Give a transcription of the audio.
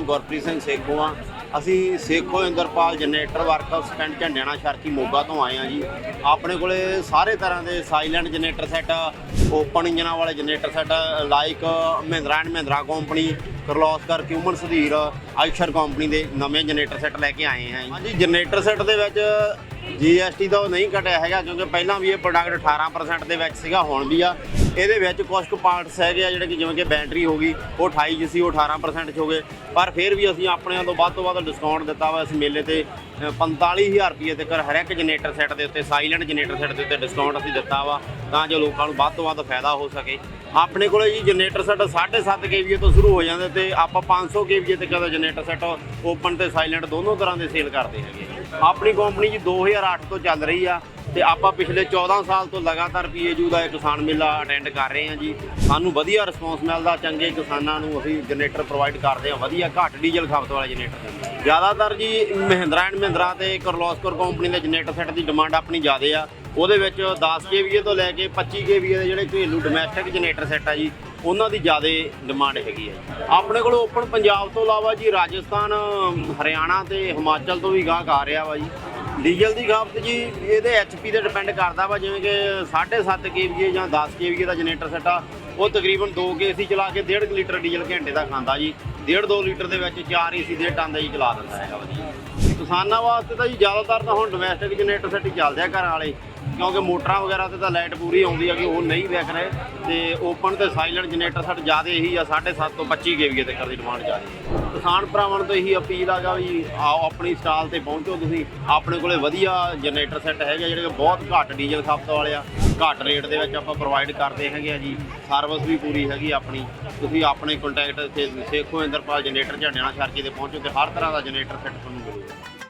ਗੁਰਪ੍ਰੀਤ ਸਿੰਘ ਸੇਖੋ ਆ। ਅਸੀਂ Sekhon Inderpal generator works ਪਿੰਡ ਝੰਡਿਆਣਾ ਸ਼ਰਕੀ ਮੋਗਾ ਤੋਂ ਆਏ ਆ ਜੀ। ਆਪਣੇ ਕੋਲੇ ਸਾਰੇ ਤਰ੍ਹਾਂ ਦੇ ਸਾਇਲੈਂਟ ਜਨਰੇਟਰ ਸੈੱਟ ਓਪਨ ਇੰਜਨਾਂ ਵਾਲੇ generator set like Mahindra and Mahindra company Kirloskar ਕਿਊਮਨ Sudhir Eicher company ਦੇ ਨਵੇਂ ਜਨਰੇਟਰ ਸੈੱਟ ਲੈ ਕੇ ਆਏ ਹਾਂ ਹਾਂਜੀ, ਜਨਰੇਟਰ ਸੈੱਟ ਦੇ ਵਿੱਚ GST ਤਾਂ ਉਹ ਨਹੀਂ ਘਟਿਆ ਹੈਗਾ, ਕਿਉਂਕਿ ਪਹਿਲਾਂ ਵੀ ਇਹ ਪ੍ਰੋਡਕਟ 18% ਦੇ ਵਿੱਚ ਸੀਗਾ, ਹੁਣ ਵੀ ਆ। ਇਹਦੇ ਵਿੱਚ ਕੁਝ ਕੁ ਪਾਰਟਸ ਹੈਗੇ ਆ ਜਿਹੜੇ ਕਿ ਜਿਵੇਂ ਕਿ ਬੈਟਰੀ ਹੋ ਗਈ ਉਹ 28 ਜੀ ਸੀ ਉਹ 18% ਚ ਹੋ ਗਏ। ਪਰ ਫਿਰ ਵੀ ਅਸੀਂ ਆਪਣਿਆਂ ਤੋਂ ਵੱਧ ਤੋਂ ਵੱਧ ਡਿਸਕਾਊਂਟ ਦਿੱਤਾ ਵਾ ਇਸ ਮੇਲੇ ਤੇ ਅ, 45000 ਰੁਪਏ ਤੱਕ ਹਰ ਇੱਕ ਜਨਰੇਟਰ ਸੈੱਟ ਦੇ ਉੱਤੇ ਸਾਇਲੈਂਟ ਜਨਰੇਟਰ ਸੈੱਟ ਦੇ ਉੱਤੇ ਡਿਸਕਾਊਂਟ ਅਸੀਂ ਦਿੱਤਾ ਵਾ ਤਾਂ ਜੋ ਲੋਕਾਂ ਨੂੰ ਵੱਧ ਤੋਂ ਵੱਧ ਫਾਇਦਾ ਹੋ ਸਕੇ। ਆਪਣੇ ਕੋਲੇ ਜੀ ਜਨਰੇਟਰ ਸੈੱਟ 7.5 ਕੇਵੀਏ ਤੋਂ ਸ਼ੁਰੂ ਹੋ ਜਾਂਦੇ ਤੇ ਆਪਾਂ 500 ਕੇਵੀਏ ਤੱਕ ਦਾ ਜਨਰੇਟਰ ਸੈੱਟ ਓਪਨ ਤੇ ਸਾਇਲੈਂਟ ਦੋਨੋਂ ਤਰ੍ਹਾਂ ਦੇ ਸੇਲ ਕਰਦੇ ਹੈਗੇ ਆਪਣੀ ਕੰਪਨੀ ਜੀ 2008 ਤੋਂ ਚੱਲ ਰਹੀ ਆ ਤੇ ਆਪਾਂ ਪਿਛਲੇ 14 ਸਾਲ ਤੋਂ ਲਗਾਤਾਰ ਪੀਏਯੂ ਦਾ ਇਹ ਕਿਸਾਨ ਮੇਲਾ ਅਟੈਂਡ ਕਰ ਰਹੇ ਹਾਂ ਜੀ। ਸਾਨੂੰ ਵਧੀਆ ਰਿਸਪੌਂਸ ਮਿਲਦਾ, ਚੰਗੇ ਕਿਸਾਨਾਂ ਨੂੰ ਅਸੀਂ ਜਨਰੇਟਰ ਪ੍ਰੋਵਾਈਡ ਕਰਦੇ ਹਾਂ, ਵਧੀਆ ਘੱਟ ਡੀਜ਼ਲ ਖਪਤ ਵਾਲੇ ਜਨਰੇਟਰ ਜ਼ਿਆਦਾਤਰ ਜੀ ਮਹਿੰਦਰਾ ਐਂਡ ਮਹਿੰਦਰਾ ਤੇ ਕਰਲੋਸਕਰ ਕੰਪਨੀ ਦੇ ਜਨਰੇਟਰ ਸੈੱਟ ਦੀ ਡਿਮਾਂਡ ਆਪਣੀ ਜ਼ਿਆਦੇ ਆ। ਉਹਦੇ ਵਿੱਚ 10 ਕੇਵੀਏ ਤੋਂ ਲੈ ਕੇ 25 ਕੇਵੀਏ ਦੇ ਜਿਹੜੇ ਘਰੇਲੂ ਡੋਮੈਸਟਿਕ ਜਨਰੇਟਰ ਸੈੱਟ ਆ ਜੀ, ਉਹਨਾਂ ਦੀ ਜ਼ਿਆਦਾ ਡਿਮਾਂਡ ਹੈਗੀ ਹੈ ਆਪਣੇ ਕੋਲ ਓਪਨ ਪੰਜਾਬ ਤੋਂ ਇਲਾਵਾ ਜੀ ਰਾਜਸਥਾਨ, ਹਰਿਆਣਾ ਤੇ ਹਿਮਾਚਲ ਤੋਂ ਵੀ ਗਾਹਕ ਆ ਰਿਹਾ ਵਾ ਜੀ। ਡੀਜ਼ਲ ਦੀ ਖਪਤ ਜੀ, ਇਹਦੇ ਐਚਪੀ ਤੇ ਡਿਪੈਂਡ ਕਰਦਾ ਵਾ, ਜਿਵੇਂ ਕਿ 7.5 ਕੇਵੀਏ ਜਾਂ 10 ਕੇਵੀਏ ਦਾ ਜਨਰੇਟਰ ਸੈੱਟ ਆ, ਉਹ ਤਕਰੀਬਨ 2 ਏਸੀ ਚਲਾ ਕੇ 1.5 ਲੀਟਰ ਡੀਜ਼ਲ ਘੰਟੇ ਦਾ ਖਾਂਦਾ ਜੀ। 1.5 2 ਲੀਟਰ ਦੇ ਵਿੱਚ 4 ਏਸੀ ਦੇ ਟਨ ਦਾ ਹੀ ਚਲਾ ਦਿੰਦਾ ਹੈਗਾ ਵਧੀਆ ਕਿਸਾਨਾਂ ਵਾਸਤੇ ਤਾਂ ਜੀ ਜ਼ਿਆਦਾਤਰ ਤਾਂ ਹੁਣ ਡੋਮੈਸਟਿਕ ਜਨਰੇਟਰ ਸੈੱਟ ਹੀ ਚੱਲਦੇ ਆ ਘਰਾਂ ਵਾਲੇ। ਕਿਉਂਕਿ ਮੋਟਰਾਂ ਵਗੈਰਾ ਤੇ ਤਾਂ ਲਾਈਟ ਪੂਰੀ ਆਉਂਦੀ ਹੈ ਕਿ ਉਹ ਨਹੀਂ ਵਿਕ ਰਹੇ ਤੇ ਓਪਨ ਤੇ ਸਾਇਲੈਂਟ ਜਨਰੇਟਰ ਸੈੱਟ ਜ਼ਿਆਦਾ ਇਹੀ ਆ 7.5 ਤੋਂ 25 ਕੇਵੀਏ ਤੱਕ ਦੀ ਡਿਮਾਂਡ ਜ਼ਿਆਦਾ ਹੈ। ਕਿਸਾਨ ਭਰਾਵਾਂ ਨੂੰ ਤਾਂ ਇਹੀ ਅਪੀਲ ਆਗਾ ਵੀ ਆਓ ਆਪਣੀ ਸਟਾਲ ਤੇ ਪਹੁੰਚੋ ਤੁਸੀਂ। ਆਪਣੇ ਕੋਲੇ ਵਧੀਆ ਜਨਰੇਟਰ ਸੈੱਟ ਹੈਗੇ ਆ ਜਿਹੜੇ ਕਿ ਬਹੁਤ ਘੱਟ ਡੀਜ਼ਲ ਖਪਤ ਵਾਲੇ ਆ, ਘੱਟ ਰੇਟ ਦੇ ਵਿੱਚ ਆਪਾਂ ਪ੍ਰੋਵਾਈਡ ਕਰਦੇ ਹੈਗੇ ਆ ਜੀ। ਸਰਵਿਸ ਵੀ ਪੂਰੀ ਹੈਗੀ ਆਪਣੀ। ਤੁਸੀਂ ਆਪਣੇ ਕੰਟੈਕਟ ਤੇ ਸੇਖੋ ਇੰਦਰਪਾਲ ਜਨਰੇਟਰ ਝਾੜਿਆਣਾ ਸ਼ਰਕੀ ਤੇ ਪਹੁੰਚੋ ਤੇ ਹਰ ਤਰ੍ਹਾਂ ਦਾ ਜਨਰੇਟਰ ਸੈੱਟ ਤੁਹਾਨੂੰ ਮਿਲੂਗਾ।